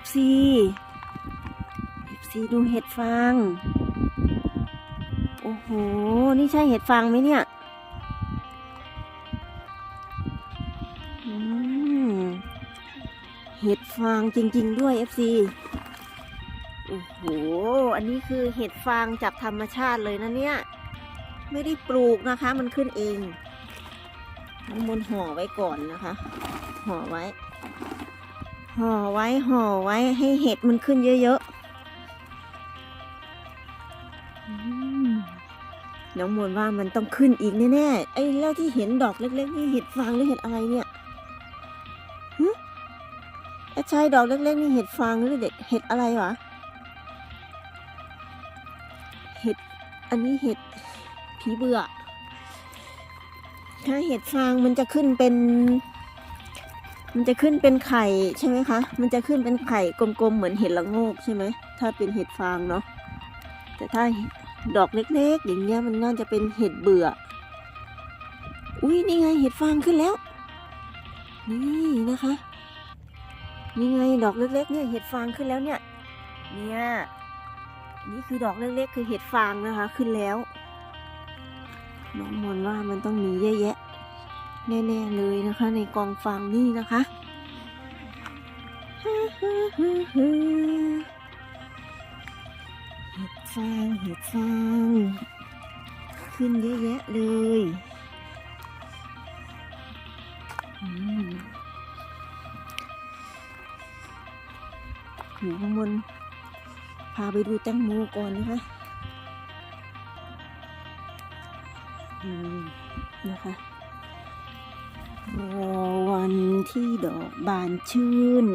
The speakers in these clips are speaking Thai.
FC FC ดูเห็ดฟาง โอ้โห นี่ใช่เห็ดฟางไหมเนี่ยอืมเห็ดฟางจริง ๆ ด้วย FC โอ้โห อันนี้คือเห็ดฟางจากธรรมชาติเลยนะเนี่ย ไม่ได้ปลูกนะคะ มันขึ้นเองน้ำมนห่อไว้ก่อนนะคะ ห่อไว้ ห่อไว้ห่อไว้ให้เห็ดมันขึ้นเยอะๆอืมน้องมนต์ว่ามันต้องขึ้นอีกแน่ๆไอ้แล้วที่เห็นดอกเล็กๆนี่เห็ดฟางหรือเห็ดอะไรเนี่ยหึไอ้ชายดอกเล็กๆนี่เห็ดฟางหรือเด็กเห็ดอะไรวะเห็ดอันนี้เห็ดผีเบื่อถ้าเห็ดฟางมันจะขึ้นเป็น มันจะขึ้นเป็นไข่ใช่ไหมคะ มันจะขึ้นเป็นไข่กลมๆเหมือนเห็ดละโงกใช่ไหม ถ้าเป็นเห็ดฟางเนาะ แต่ถ้าดอกเล็กๆ อย่างเงี้ยมันน่าจะเป็นเห็ดเบื่อ อุ้ยนี่ไงเห็ดฟางขึ้นแล้ว นี่นะคะ นี่ไงดอกเล็กๆ เนี่ยเห็ดฟางขึ้นแล้วเนี่ย เนี่ย นี่คือดอกเล็กๆ คือเห็ดฟางนะคะ ขึ้นแล้ว น้องมนว่ามันต้องมีเยอะแยะ แน่ๆเลยนะคะในกองฟางนี่นะคะเห็ดฟางเห็ดฟางขึ้นเยอะแยะเลยอืมอยู่ข้างบนพาไปดูแตงโมก่อนนะคะ ที่ดอกบานชื่น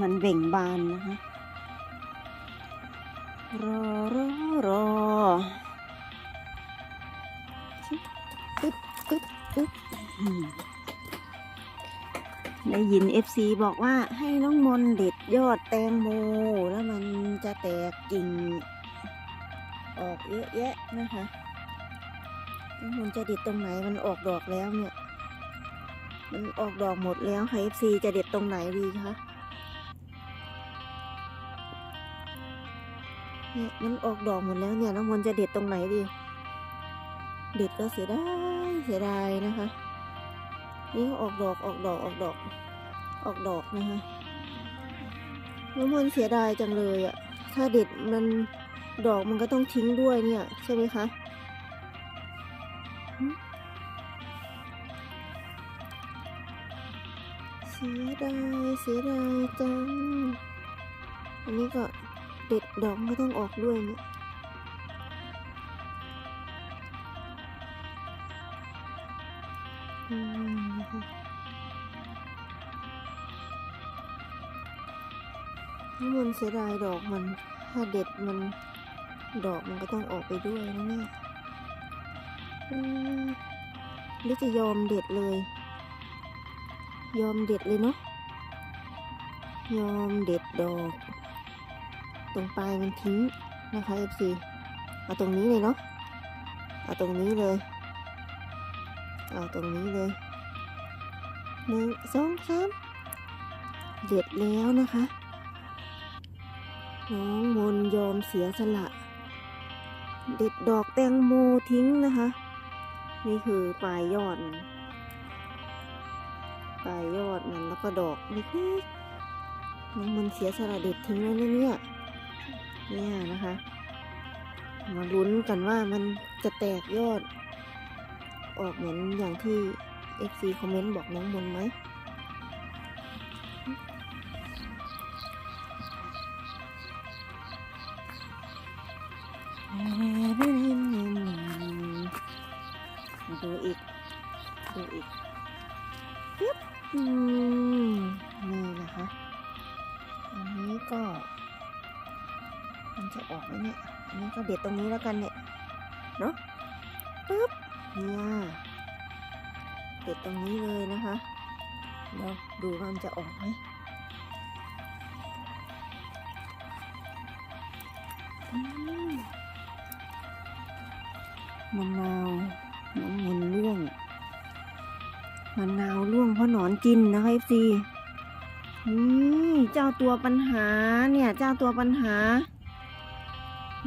มันเบ่งบานนะคะ รอรอรออึ๊บอึ๊บอึ๊บได้ยิน FC บอกว่าให้น้องมนเด็ดยอดแตงโม แล้วมันจะแตกกิ่ง ออกเยอะแยะนะคะน้องมนจะเด็ดตรงไหนมันออกดอกแล้วเนี่ย มันออกดอกหมดแล้วค่ะ FC จะเด็ดตรงไหนดีคะเนี่ยมันออกดอกหมดแล้วเนี่ยน้องมนจะเด็ดตรงไหนดี เด็ดก็เสียดายเสียดายนะคะ นี่ออกดอกออกดอกออกดอก ออกดอกนะคะน้องมนเสียดายจังเลยอะ่ะถ้าเด็ดมันดอกมันก็ต้องทิ้งด้วยเนี่ย ใช่ไหมคะ เสียดายเสียดายจัง อันนี้ก็เด็ดดอกก็ต้องออกด้วยเนี่ยอืมนะคะน้ำมันเสียดายดอกมัน ถ้าเด็ดมันดอกมันก็ต้องออกไปด้วยนะเนี่ยหรือจะยอมเด็ดเลย ยอมเด็ดเลยเนาะยอมเด็ดดอก ตรงปลายมันทิ้งนะคะ FC เอาตรงนี้เลยเนาะ เอาตรงนี้เลย เอาตรงนี้เลยหนึ่งสองสามเด็ดแล้วนะคะ น้องมนยอมเสียสละ เด็ดดอกแตงโมทิ้งนะคะ นี่คือปลายยอด ปลายยอดมันแล้วก็ดอกเล็กๆน้องมนเสียสละเด็ดทิ้งแล้วเนี่ยเนี่ยนะคะ มาลุ้นกันว่ามันจะแตกยอด ออกเหมือนอย่างที่ FC คอมเมนต์บอกน้องมนไหม ก็เด็ดตรงนี้แล้วกันเนี่ยเนาะปึ๊บเนี่ยเด็ดตรงนี้เลยนะคะเดี๋ยวดูว่ามันจะออกไหมมะนาวน้ำมันร่วงมะนาวร่วงเพราะหนอนกินนะคะเอฟซีนี่เจ้าตัวปัญหาเนี่ย เจ้าตัวปัญหา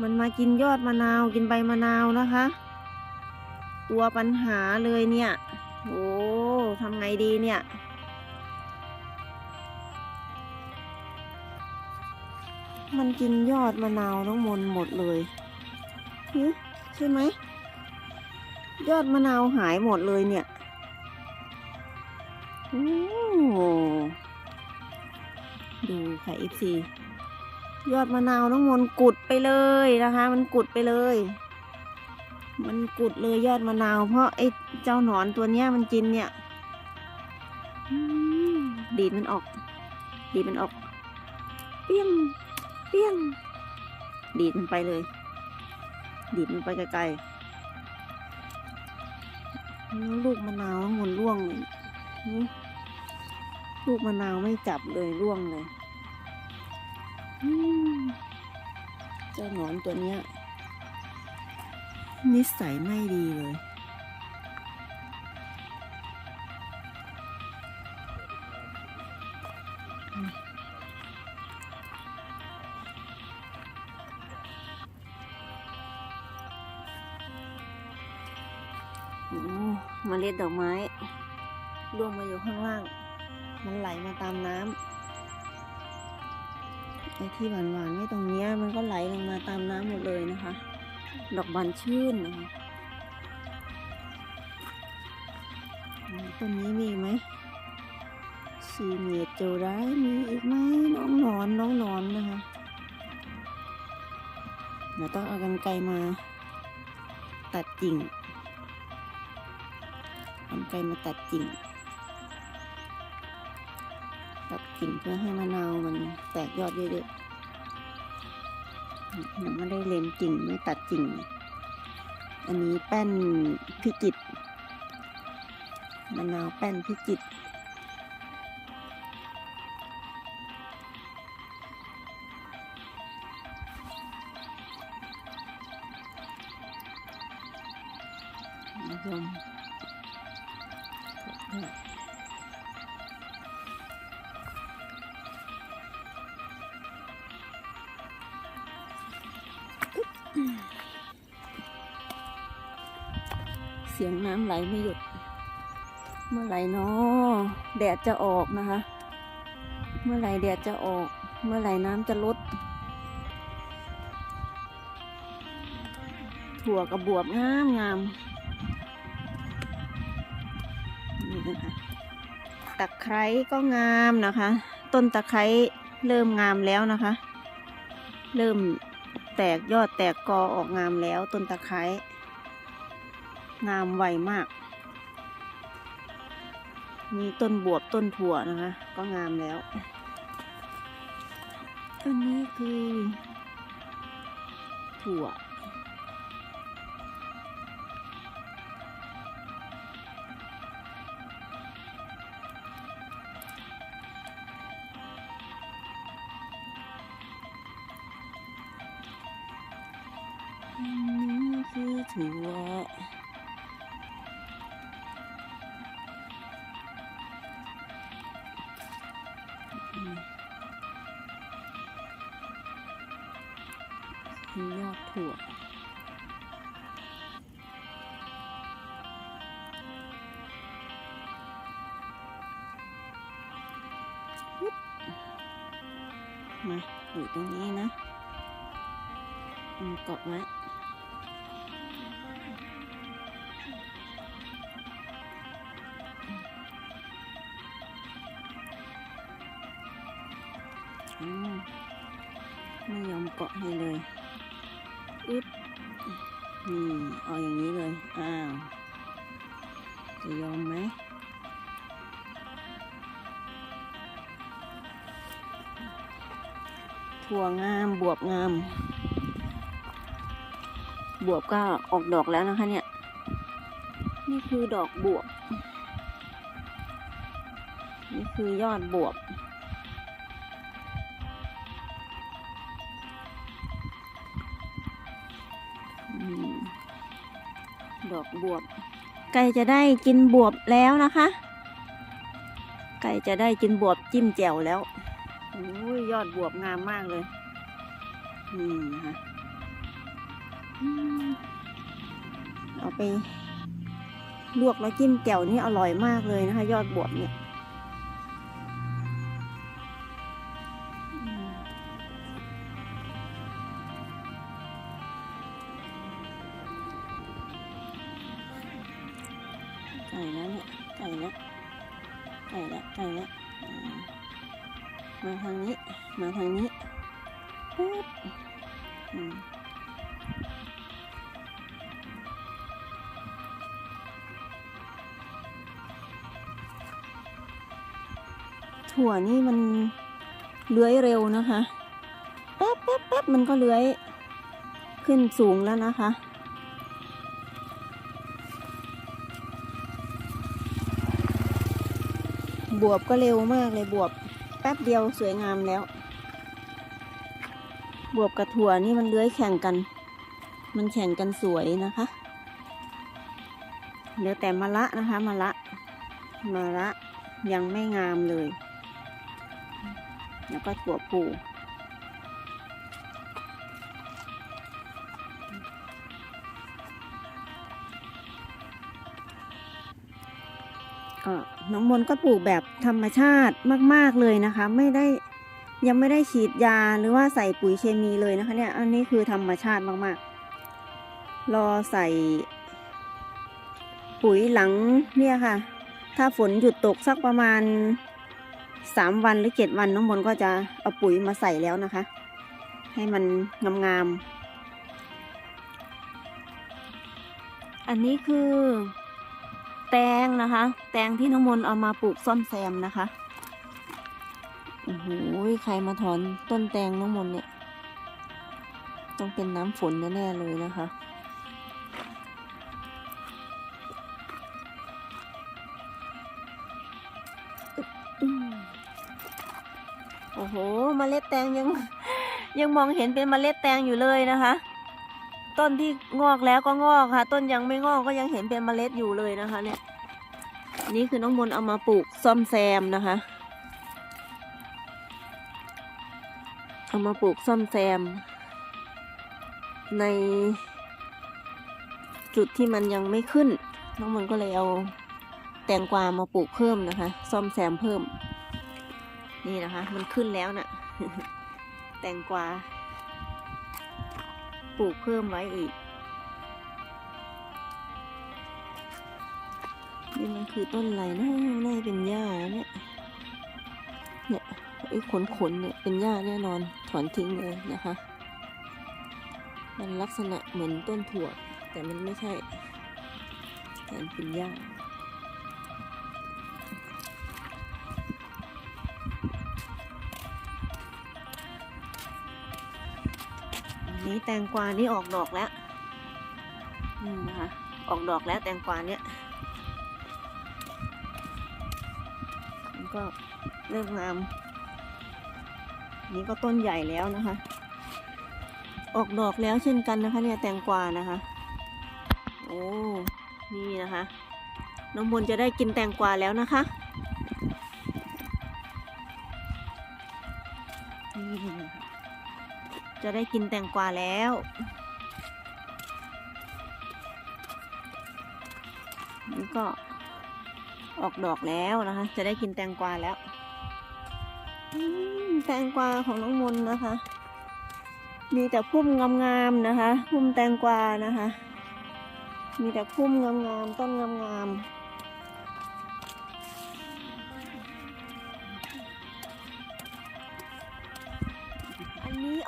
มันมากินยอดมะนาวกินใบมะนาวนะคะ ตัวปัญหาเลยเนี่ย โอ้ทำไงดีเนี่ย มันกินยอดมะนาวน้องมนหมดเลยใช่ไหม ยอดมะนาวหายหมดเลยเนี่ยโอ้ดูค่ะ FC ยอดมะนาวน้องมนกุดไปเลยนะคะ มันกุดไปเลย มันกุดเลยยอดมะนาว เพราะไอ้เจ้าหนอนตัวเนี้ยมันกินเนี่ยดีดมันออก ดีดมันออก เปี้ยง เปี้ยง ดีดมันไปเลย ดีดมันไปไกลๆแล้วลูกมะนาวน้องมนร่วงเลยลูกมะนาวไม่จับเลยร่วงเลย เจ้าหนอนตัวเนี้ย นิสัยไม่ดีเลย โอ้เมล็ดดอกไม้ร่วงมาอยู่ข้างล่าง มันไหลมาตามน้ำ ไอ้ที่หวานๆไม่ตรงเนี้ยมันก็ไหลลงมาตามน้ำหมดเลยนะคะ ดอกบานชื่นนะคะต้นนี้มีไหมซีเมียโจได้มีอีกไหมน้องนอนน้องนอนนะคะเดี๋ยวต้องเอากันไกรมา ตัดกิ่งทำไกลมาตัดกิ่ง ตัดกิ่งเพื่อให้มะนาวมันแตกยอดเยอะๆยังไม่ได้เล็มกิ่งไม่ตัดกิ่ง อันนี้แป้นพิจิตมะนาวแป้นพิจิต สียงน้ำไหลไม่หยุด เมื่อไหร่นาะแดดจะออกนะคะ เมื่อไหร่แดดจะออก เมื่อไหร่น้ำจะลด ถั่วกับบวบงามงามนี่นะคะตะไคร้ก็งามนะคะ ต้นตะไคร้เริ่มงามแล้วนะคะ เริ่มแตกยอดแตกกอออกงามแล้วต้นตะไคร้ งามไวมาก มีต้นบวบต้นถั่วนะคะ ก็งามแล้ว ต้นนี้คือ ถั่ว อันนี้คือถั่ว ถั่ว มาอยู่ตรงนี้นะเกาะไว้ไม่ยอมเกาะให้เลย อึ๊บนี่เอาอย่างนี้เลย อ้าว จะยอมไหมถั่วงามบวบงาม บวบก็ออกดอกแล้วนะคะเนี่ย นี่คือดอกบวบ นี่คือยอดบวบ ดอกบวบ ไก่จะได้กินบวบแล้วนะคะ ไก่จะได้กินบวบจิ้มแจ่วแล้วโอ้ยยอดบวบงามมากเลยนี่นะคะเอาไปลวกแล้วจิ้มแจ่วนี่อร่อยมากเลยนะคะ ยอดบวบเนี่ย ไก่แล้วเนี่ยไก่แล้วไก่แล้วไก่แล้วมาทางนี้ มาทางนี้ปึ๊บถั่วนี่มันเลื้อยเร็วนะคะแป๊บแป๊บแป๊บมันก็เลื้อยขึ้นสูงแล้วนะคะ บวบก็เร็วมากเลยบวบแป๊บเดียวสวยงามแล้ว บวบกับถั่วนี่มันเลื้อยแข่งกัน มันแข่งกันสวยนะคะเหลือแต่มะละนะคะมะละมะละยังไม่งามเลย แล้วก็ถั่วปู น้องมนก็ปลูกแบบธรรมชาติมาก ๆเลยนะคะ ไม่ได้ยังไม่ได้ฉีดยาหรือว่าใส่ปุ๋ยเคมีเลยนะคะเนี่ยอันนี้คือธรรมชาติมากๆ รอใส่ปุ๋ยหลังเนี่ยค่ะ ถ้าฝนหยุดตกสักประมาณสามวันหรือเจ็ดวันน้องมนก็จะเอาปุ๋ยมาใส่แล้วนะคะ ให้มันงามๆอันนี้คือ แตงนะคะ แตงที่น้องมนต์เอามาปลูกซ่อมแซมนะคะโอ้โหใครมาถอนต้นแตงน้องมนต์เนี่ย ต้องเป็นน้ำฝนแน่ๆเลยนะคะโอ้โหเมล็ดแตงยังยังมองเห็นเป็นเมล็ดแตงอยู่เลยนะคะ ต้นที่งอกแล้วก็งอกค่ะ ต้นยังไม่งอกก็ยังเห็นเป็นเมล็ดอยู่เลยนะคะ เนี่ย นี่คือน้องมนเอามาปลูกซ่อมแซมนะคะ เอามาปลูกซ่อมแซม ใน จุดที่มันยังไม่ขึ้น น้องมนก็เลยเอาแตงกวามาปลูกเพิ่มนะคะ ซ่อมแซมเพิ่ม นี่นะคะ มันขึ้นแล้วนะ่ะ แตงกวา ปลูกเพิ่มไว้อีก นี่มันคือต้นอะไรนะน่าเป็นหญ้าเนี่ย เนี่ยไอ้ขนขนๆเนี่ยเป็นหญ้าแน่นอนถอนทิ้งเลยนะคะ มันลักษณะเหมือนต้นถั่ว แต่มันไม่ใช่แต่มันเป็นหญ้า นี้แตงกวานี่ออกดอกแล้วนี่นะคะออกดอกแล้วแตงกวาเนี่ยมันก็เริ่มงาม นี่ก็ต้นใหญ่แล้วนะคะ ออกดอกแล้วเช่นกันนะคะเนี่ยแตงกวานะคะ โอ้ นี่นะคะ น้องมนจะได้กินแตงกวาแล้วนะคะ จะได้กินแตงกวาแล้ว นี่ก็ออกดอกแล้วนะคะ จะได้กินแตงกวาแล้ว แตงกวาของน้องมนนะคะ มีแต่พุ่มงามๆนะคะ พุ่มแตงกวานะคะ มีแต่พุ่มงามๆต้นงามๆ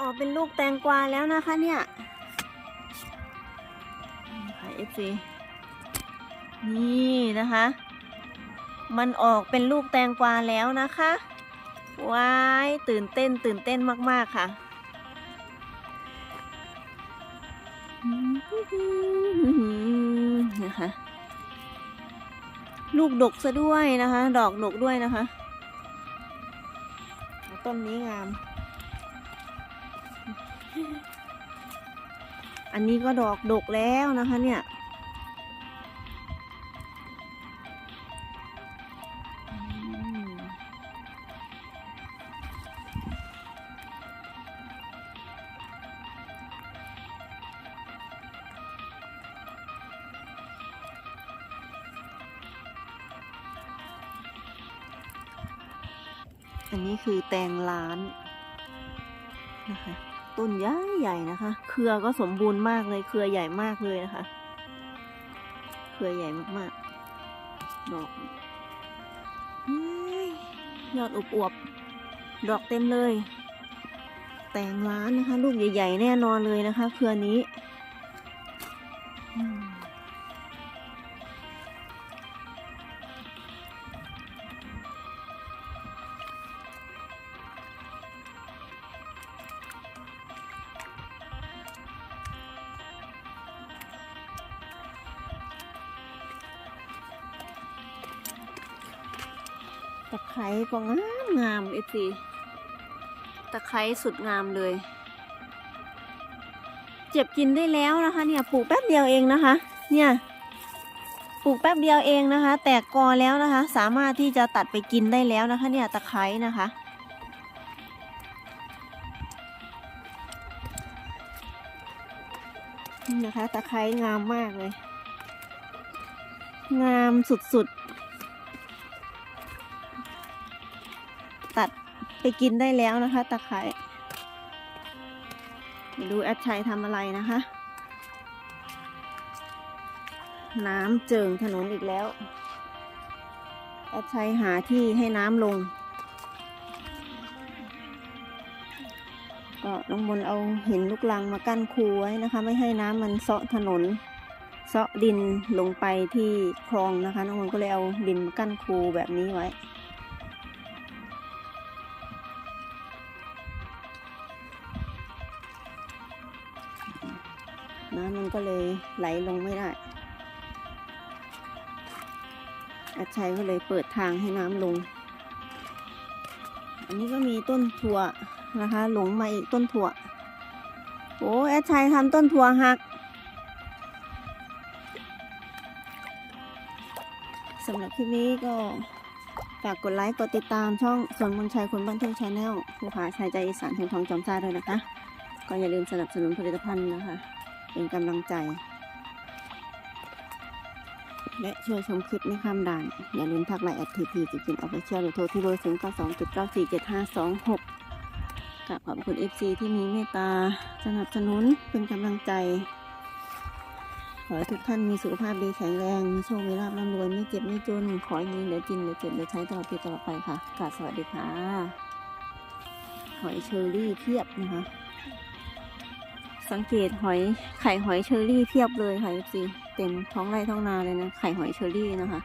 ออกเป็นลูกแตงกวาแล้วนะคะเนี่ยขายเอฟซีนี่นะคะ มันออกเป็นลูกแตงกวาแล้วนะคะว้ายตื่นเต้นตื่นเต้นมาก ๆ ค่ะ นะคะ ลูกดกซะด้วยนะคะ ดอกดกด้วยนะคะ ต้นนี้งาม อันนี้ก็ดอกดกแล้วนะคะเนี่ย อันนี้คือแตงล้านนะคะ ต้นใหญ่ใหญ่นะคะ เครือก็สมบูรณ์มากเลย เครือใหญ่มากเลยนะคะ เครือใหญ่มากๆ ดอกยยอดอวบๆ ดอกเต็มเลย แตงล้านนะคะ ลูกใหญ่ ๆ แน่นอนเลยนะคะ เครือนี้ ก็งามงามเอซีตะไคร้สุดงามเลย เจ็บกินได้แล้วนะคะ เนี่ยปลูกแป๊บเดียวเองนะคะ เนี่ยปลูกแป๊บเดียวเองนะคะ แตกกอแล้วนะคะ สามารถที่จะตัดไปกินได้แล้วนะคะ เนี่ยตะไคร้นะคะนี่นะคะ ตะไคร้งามมากเลย งามสุดๆ ตัดไปกินได้แล้วนะคะ ตะไคร้ไม่รู้แอดชัยทำอะไรนะคะ น้ำเจิงถนนอีกแล้ว แอดชัยหาที่ให้น้ำลง ก็น้องมนเอาหินลูกลังมากั้นคูไว้นะคะ ไม่ให้น้ำมันเซาะถนนเซาะดินลงไปที่คลองนะคะ น้องมนก็เลยเอาดินมากั้นคูแบบนี้ไว้ น้ำมันก็เลยไหลลงไม่ได้ อาชัยก็เลยเปิดทางให้น้ำลง อันนี้ก็มีต้นถั่วนะคะ หลงมาอีกต้นถั่ว โอ้แอดชัยทำต้นถั่วหักสำหรับคลิปนี้ก็ฝากกดไลค์ กดติดตามช่องสวนมนชัยคนบ้านทุ่งชาแนลผู้ผาชายใจอีสานแห่งทองจอมซ่าด้วยนะคะ ก็อย่าลืมสนับสนุนผลิตภัณฑ์นะคะ เป็นกำลังใจ และช่วยชมคลิปไม่ข้ามด่าน อย่าลืมทักไลน์แอดทีพีจิกินออฟฟิเชียลหรือโทรที่เบอร์ศูนย์เก้าสองจุดเก้าสี่เจ็ดห้าสองหกกับขอบคุณเอฟซีที่มีเมตตาสนับสนุนเป็นกำลังใจ ขอให้ทุกท่านมีสุขภาพดีแข็งแรง มีโชค มีลาภร่ำรวย ไม่เจ็บ ไม่จน ขอให้มีเหลือกินเหลือเจ็บเหลือใช้ตลอดปีตลอดไปค่ะกราบสวัสดีค่ะ หอยเชอรี่เพียบนะคะ สังเกตหอยไข่หอยเชอรี่เพียบเลยค่ะสิเต็มท้องไร่ท้องนาเลยนะไข่หอยเชอรี่นะคะ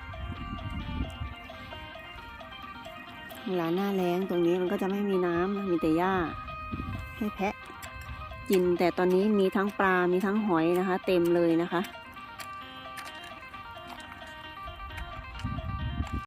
เวลาหน้าแล้งตรงนี้มันก็จะไม่มีน้ำมีแต่หญ้าให้แพะกินแต่ตอนนี้มีทั้งปลา มีทั้งหอยนะคะ เต็มเลยนะคะ